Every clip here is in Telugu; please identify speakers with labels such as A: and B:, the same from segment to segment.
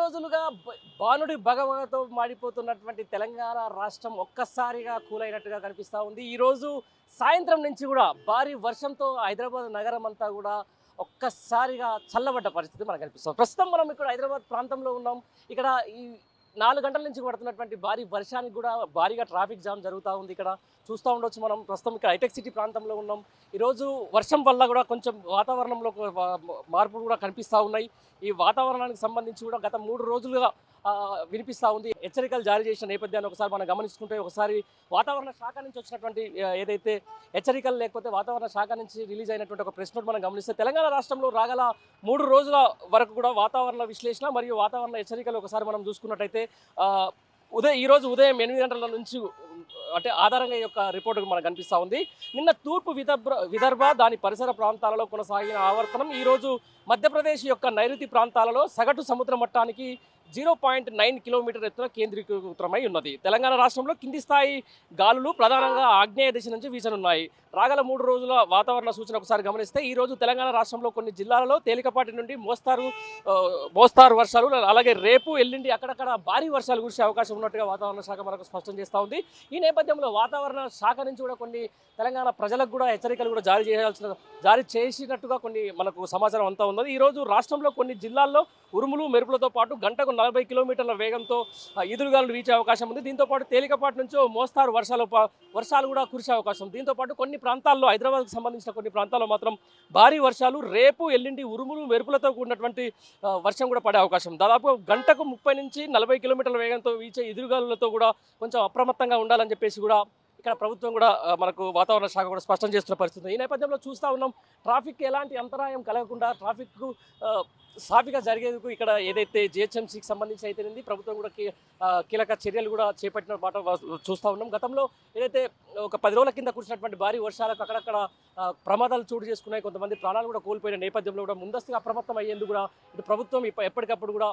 A: రోజులుగా బాణుడి భగవతో మాడిపోతున్నటువంటి తెలంగాణ రాష్ట్రం ఒక్కసారిగా కూలైనట్టుగా కనిపిస్తూ ఉంది. ఈరోజు సాయంత్రం నుంచి కూడా భారీ వర్షంతో హైదరాబాద్ నగరం అంతా కూడా ఒక్కసారిగా చల్లబడ్డ పరిస్థితి మనకు కనిపిస్తుంది. ప్రస్తుతం మనం ఇక్కడ హైదరాబాద్ ప్రాంతంలో ఉన్నాం. ఇక్కడ ఈ నాలుగు గంటల నుంచి పడుతున్నటువంటి భారీ వర్షానికి కూడా భారీగా ట్రాఫిక్ జామ్ జరుగుతూ ఉంది ఇక్కడ. చూస్తూ ఉండొచ్చు మనం. ప్రస్తుతం ఇక్కడ హైటెక్ సిటీ ప్రాంతంలో ఉన్నాం. ఈరోజు వర్షం వల్ల కూడా కొంచెం వాతావరణంలో మార్పులు కూడా కనిపిస్తూ ఉన్నాయి. ఈ వాతావరణానికి సంబంధించి కూడా గత మూడు రోజులుగా వినిపిస్తూ ఉంది. హెచ్చరికలు జారీ చేసిన నేపథ్యాన్ని ఒకసారి మనం గమనించుకుంటే ఒకసారి వాతావరణ శాఖ నుంచి వచ్చినటువంటి ఏదైతే హెచ్చరికలు లేకపోతే వాతావరణ శాఖ నుంచి రిలీజ్ అయినటువంటి ఒక ప్రెస్ నోట్ మనం గమనిస్తే తెలంగాణ రాష్ట్రంలో రాగల మూడు రోజుల వరకు కూడా వాతావరణ విశ్లేషణ మరియు వాతావరణ హెచ్చరికలు ఒకసారి మనం చూసుకున్నట్టయితే ఉదయం ఈరోజు ఉదయం ఎనిమిది గంటల నుంచి అంటే ఆధారంగా ఈ యొక్క రిపోర్ట్ మనకు కనిపిస్తూ ఉంది. నిన్న తూర్పు విదర్భ విదర్భ దాని పరిసర ప్రాంతాలలో కొనసాగిన ఆవర్తనం ఈరోజు మధ్యప్రదేశ్ యొక్క నైరుతి ప్రాంతాలలో సగటు సముద్ర మట్టానికి జీరో పాయింట్ నైన్ కిలోమీటర్ ఎత్తున కేంద్రీకృతమై ఉన్నది. తెలంగాణ రాష్ట్రంలో కింది స్థాయి గాలులు ప్రధానంగా ఆగ్నేయ దిశ నుంచి వీసనున్నాయి. రాగల మూడు రోజుల వాతావరణ సూచన ఒకసారి గమనిస్తే ఈ రోజు తెలంగాణ రాష్ట్రంలో కొన్ని జిల్లాలలో తేలికపాటి నుండి మోస్తారు మోస్తారు వర్షాలు అలాగే రేపు ఎల్లుండి అక్కడక్కడ భారీ వర్షాలు కురిసే అవకాశం ఉన్నట్టుగా వాతావరణ శాఖ మనకు స్పష్టం చేస్తూ ఉంది. ఈ నేపథ్యంలో వాతావరణ శాఖ నుంచి కూడా కొన్ని తెలంగాణ ప్రజలకు కూడా హెచ్చరికలు కూడా జారీ చేయాల్సిన జారీ చేసినట్టుగా కొన్ని మనకు సమాచారం అంతా ఉన్నది. ఈ రోజు రాష్ట్రంలో కొన్ని జిల్లాల్లో ఉరుములు మెరుపులతో పాటు గంటకు నలభై కిలోమీటర్ల వేగంతో ఆ, ఈదురుగాలు వీచే అవకాశం ఉంది దీంతో పాటు తేలికపాటి నుంచి మోస్తారు వర్షాలు వర్షాలు కూడా కురిసే అవకాశం ఉంది. దీంతో పాటు కొన్ని ప్రాంతాల్లో హైదరాబాద్కు సంబంధించిన కొన్ని ప్రాంతాల్లో మాత్రం భారీ వర్షాలు రేపు ఎల్లుండి ఉరుములు మెరుపులతో కూడినటువంటి వర్షం కూడా పడే అవకాశం దాదాపు గంటకు ముప్పై నుంచి నలభై కిలోమీటర్ల వేగంతో వీచే ఎదురుగాలులతో కూడా కొంచెం అప్రమత్తంగా ఉండాలని చెప్పేసి కూడా ఇక్కడ ప్రభుత్వం కూడా మనకు వాతావరణ శాఖ కూడా స్పష్టం చేస్తున్న పరిస్థితి ఈ నేపథ్యంలో చూస్తూ ఉన్నాం ట్రాఫిక్ ఎలాంటి అంతరాయం కలగకుండా ట్రాఫిక్ సాఫీగా జరిగేందుకు ఇక్కడ ఏదైతే జిహెచ్ఎంసీకి సంబంధించి అయితేనేది ప్రభుత్వం కూడా కీ- కీలక చర్యలు కూడా చేపట్టిన మాట చూస్తూ ఉన్నాం. గతంలో ఏదైతే ఒక పది రోజుల కింద కురిసినటువంటి భారీ వర్షాలకు అక్కడక్కడ ప్రమాదాలు చోటు చేసుకున్నాయి కొంతమంది ప్రాణాలు కూడా కోల్పోయిన నేపథ్యంలో కూడా ముందస్తుగా అప్రమత్తం అయ్యేందుకు కూడా ఇటు ప్రభుత్వం ఇప్ప- ఎప్పటికప్పుడు కూడా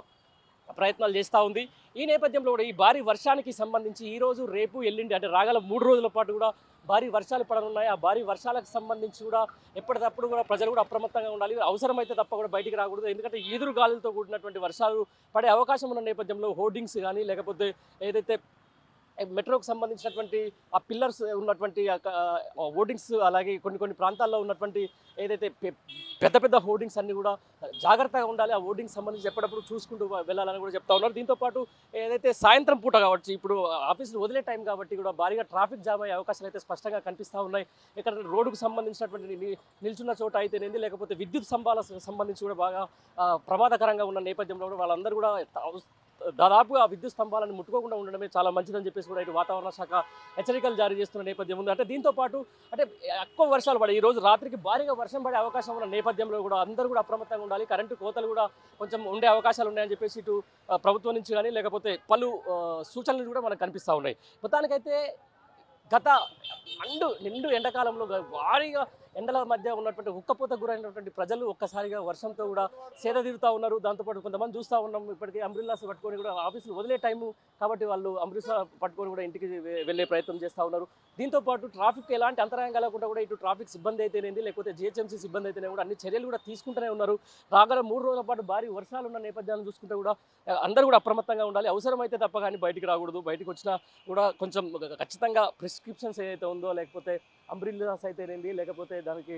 A: ప్రయత్నాలు చేస్తూ ఉంది. ఈ నేపథ్యంలో కూడా ఈ భారీ వర్షానికి సంబంధించి ఈరోజు రేపు ఎల్లుండి అంటే రాగల మూడు రోజుల పాటు కూడా భారీ వర్షాలు పడనున్నాయి. ఆ భారీ వర్షాలకు సంబంధించి కూడా ఎప్పటికప్పుడు కూడా ప్రజలు కూడా అప్రమత్తంగా ఉండాలి. అవసరమైతే తప్ప కూడా బయటికి రాకూడదు. ఎందుకంటే ఈదురు గాలులతో కూడినటువంటి వర్షాలు పడే అవకాశం ఉన్న నేపథ్యంలో హోర్డింగ్స్ కానీ లేకపోతే ఏదైతే మెట్రోకు సంబంధించినటువంటి ఆ పిల్లర్స్ ఉన్నటువంటి హోర్డింగ్స్ అలాగే కొన్ని కొన్ని ప్రాంతాల్లో ఉన్నటువంటి ఏదైతే పె- పెద్ద పెద్ద హోర్డింగ్స్ అన్నీ కూడా జాగ్రత్తగా ఉండాలి. ఆ హోర్డింగ్స్ సంబంధించి ఎప్పటికప్పుడు చూసుకుంటూ వెళ్ళాలని కూడా చెప్తా ఉన్నారు. దీంతో పాటు ఏదైతే సాయంత్రం పూట కావచ్చు ఇప్పుడు ఆఫీసులు వదిలే టైం కాబట్టి కూడా భారీగా ట్రాఫిక్ జామ్ అయ్యే అవకాశాలు అయితే స్పష్టంగా కనిపిస్తూ ఉన్నాయి. ఇక్కడ రోడ్డుకు సంబంధించినటువంటి ని- నిల్చున్న చోట అయితేనేది లేకపోతే విద్యుత్ స్తంభాల సంబంధించి కూడా బాగా ప్రమాదకరంగా ఉన్న నేపథ్యంలో కూడా వాళ్ళందరూ కూడా దాదాపుగా విద్యుత్ స్తంభాలను ముట్టుకోకుండా ఉండడమే చాలా మంచిదని చెప్పేసి కూడా ఇటు వాతావరణ శాఖ హెచ్చరికలు జారీ చేస్తున్న నేపథ్యం ఉంది. అంటే దీంతో పాటు అంటే ఎక్కువ వర్షాలు పడే ఈ రోజు రాత్రికి భారీగా వర్షం పడే అవకాశం ఉన్న నేపథ్యంలో కూడా అందరూ కూడా అప్రమత్తంగా ఉండాలి. కరెంటు కోతలు కూడా కొంచెం ఉండే అవకాశాలు ఉన్నాయని చెప్పేసి ఇటు ప్రభుత్వం నుంచి కానీ లేకపోతే పలు సూచనలు కూడా మనకు కనిపిస్తూ ఉన్నాయి. మొత్తానికైతే గత అండు నిండు ఎండాకాలంలో భారీగా ఎండల మధ్య ఉన్నటువంటి ఉక్కపోత గురైనటువంటి ప్రజలు ఒక్కసారిగా వర్షంతో కూడా సేద తీరుతూ ఉన్నారు. దాంతోపాటు కొంతమంది చూస్తూ ఉన్నాం. ఇప్పటికీ అంబ్రిల్లాస్ పట్టుకొని కూడా ఆఫీసులు వదిలే టైము కాబట్టి వాళ్ళు అంబ్రిల్లా పట్టుకొని కూడా ఇంటికి వెళ్ళే ప్రయత్నం చేస్తూ ఉన్నారు. దీంతో పాటు ట్రాఫిక్ ఎలాంటి అంతరాయం కలగకుండా కూడా ఇటు ట్రాఫిక్ సిబ్బంది అయితేనేది లేకపోతే జిహెచ్ఎంసీ సిబ్బంది అయితేనే కూడా అన్ని చర్యలు కూడా తీసుకుంటూనే ఉన్నారు. రాగల మూడు రోజుల పాటు భారీ వర్షాలు ఉన్న నేపథ్యాన్ని చూసుకుంటే కూడా అందరూ కూడా అప్రమత్తంగా ఉండాలి. అవసరమైతే తప్ప కానీ బయటికి రాకూడదు. బయటికి వచ్చినా కూడా కొంచెం ఖచ్చితంగా ప్రిస్క్రిప్షన్స్ ఏదైతే ఉందో లేకపోతే అంబ్రిల్లాస్ అయితేనేది లేకపోతే దానికి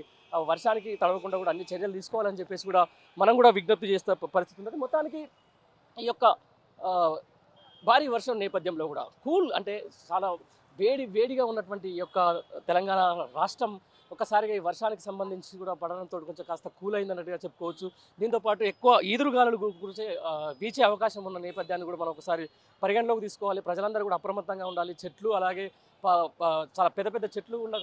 A: వర్షానికి తడవకుండా కూడా అన్ని చర్యలు తీసుకోవాలని చెప్పేసి కూడా మనం కూడా విజ్ఞప్తి చేస్తే పరిస్థితి ఉంటుంది. మొత్తానికి ఈ యొక్క భారీ వర్షం నేపథ్యంలో కూడా కూల్ అంటే చాలా వేడి వేడిగా ఉన్నటువంటి ఈ యొక్క తెలంగాణ రాష్ట్రం ఒక్కసారిగా ఈ వర్షానికి సంబంధించి కూడా పడడంతో కొంచెం కాస్త కూల్ అయిందన్నట్టుగా చెప్పుకోవచ్చు. దీంతో పాటు ఎక్కువ ఈదురుగాలు గురించి వీచే అవకాశం ఉన్న నేపథ్యాన్ని కూడా మనం ఒకసారి పరిగణలోకి తీసుకోవాలి. ప్రజలందరూ కూడా అప్రమత్తంగా ఉండాలి. చెట్లు అలాగే చాలా పెద్ద పెద్ద చెట్లు ఉన్న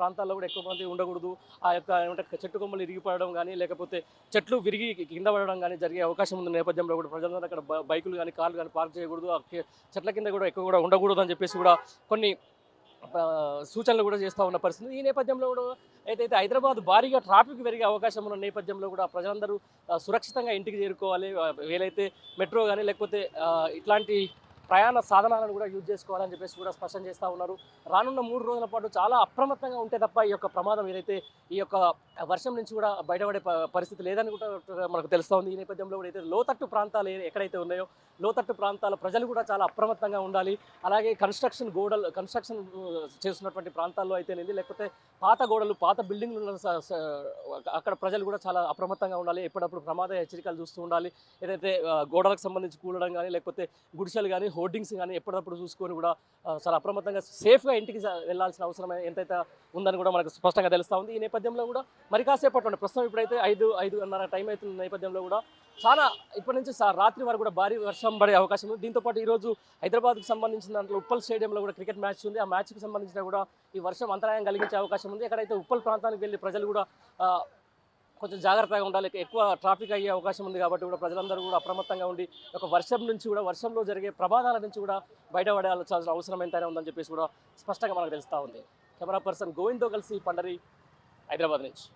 A: ప్రాంతాల్లో కూడా ఎక్కువ మంది ఉండకూడదు. ఆ యొక్క ఏమంటే చెట్టు కొమ్మలు ఇరిగిపడడం కానీ లేకపోతే చెట్లు విరిగి కింద పడడం కానీ జరిగే అవకాశం ఉన్న నేపథ్యంలో కూడా ప్రజలందరూ అక్కడ బైకులు కానీ కార్లు కానీ పార్క్ చేయకూడదు. చెట్ల కింద కూడా ఎక్కువ కూడా ఉండకూడదు అని చెప్పేసి కూడా కొన్ని సూచనలు కూడా చేస్తూ ఉన్న పరిస్థితి. ఈ నేపథ్యంలో కూడా ఏదైతే హైదరాబాద్ భారీగా ట్రాఫిక్ పెరిగే అవకాశం ఉన్న నేపథ్యంలో కూడా ప్రజలందరూ సురక్షితంగా ఇంటికి చేరుకోవాలి. వీలైతే మెట్రో కానీ లేకపోతే ఇట్లాంటి ప్రయాణ సాధనాలను కూడా యూజ్ చేసుకోవాలని చెప్పేసి కూడా స్పష్టం చేస్తూ ఉన్నారు. రానున్న మూడు రోజుల పాటు చాలా అప్రమత్తంగా ఉంటే తప్ప ఈ యొక్క ప్రమాదం ఏదైతే ఈ యొక్క వర్షం నుంచి కూడా బయటపడే పరిస్థితి లేదని కూడా మనకు తెలుస్తూ ఉంది ఈ నేపథ్యంలో కూడా అయితే లోతట్టు ప్రాంతాలు ఎక్కడైతే ఉన్నాయో లోతట్టు ప్రాంతాల ప్రజలు కూడా చాలా అప్రమత్తంగా ఉండాలి. అలాగే కన్స్ట్రక్షన్ గోడలు కన్స్ట్రక్షన్ చేస్తున్నటువంటి ప్రాంతాల్లో అయితేనేది లేకపోతే పాత గోడలు పాత బిల్డింగ్లు అక్కడ ప్రజలు కూడా చాలా అప్రమత్తంగా ఉండాలి. ఎప్పుడప్పుడు ప్రమాద హెచ్చరికలు చూస్తూ ఉండాలి. ఏదైతే గోడలకు సంబంధించి కూలడం కానీ లేకపోతే గుడిసెలు కానీ హోర్డింగ్స్ కానీ ఎప్పటికప్పుడు చూసుకొని కూడా చాలా అప్రమత్తంగా సేఫ్గా ఇంటికి వెళ్ళాల్సిన వెళ్ళాల్సిన అవసరం ఎంతైతే ఉందని కూడా మనకు స్పష్టంగా తెలుస్తూ ఉంది. ఈ నేపథ్యంలో కూడా మరి కాసేపట్లో ప్రస్తుతం ఇప్పుడైతే ఐదు ఐదున్నర టైం అవుతున్న నేపథ్యంలో కూడా చాలా ఇప్పటి నుంచి రాత్రి వరకు కూడా భారీ వర్షం పడే అవకాశం ఉంది. దీంతో పాటు ఈరోజు హైదరాబాద్కు సంబంధించిన దాంట్లో ఉప్పల్ స్టేడియంలో కూడా క్రికెట్ మ్యాచ్ ఉంది. ఆ మ్యాచ్కి సంబంధించిన కూడా ఈ వర్షం అంతరాయం కలిగించే అవకాశం ఉంది. ఎక్కడైతే ఉప్పల్ ప్రాంతానికి వెళ్ళి ప్రజలు కూడా కొంచెం జాగ్రత్తగా ఉండాలి. ఎక్కువ ట్రాఫిక్ అయ్యే అవకాశం ఉంది కాబట్టి కూడా ప్రజలందరూ కూడా అప్రమత్తంగా ఉండి ఒక వర్షం నుంచి కూడా వర్షంలో జరిగే ప్రమాదాల నుంచి కూడా బయటపడాల్సిన అవసరం ఎంతైనా ఉందని చెప్పేసి కూడా స్పష్టంగా మనకు తెలుస్తూ ఉంది. కెమెరా పర్సన్ గోవింద్తో కలిసి పండరి హైదరాబాద్ నుంచి.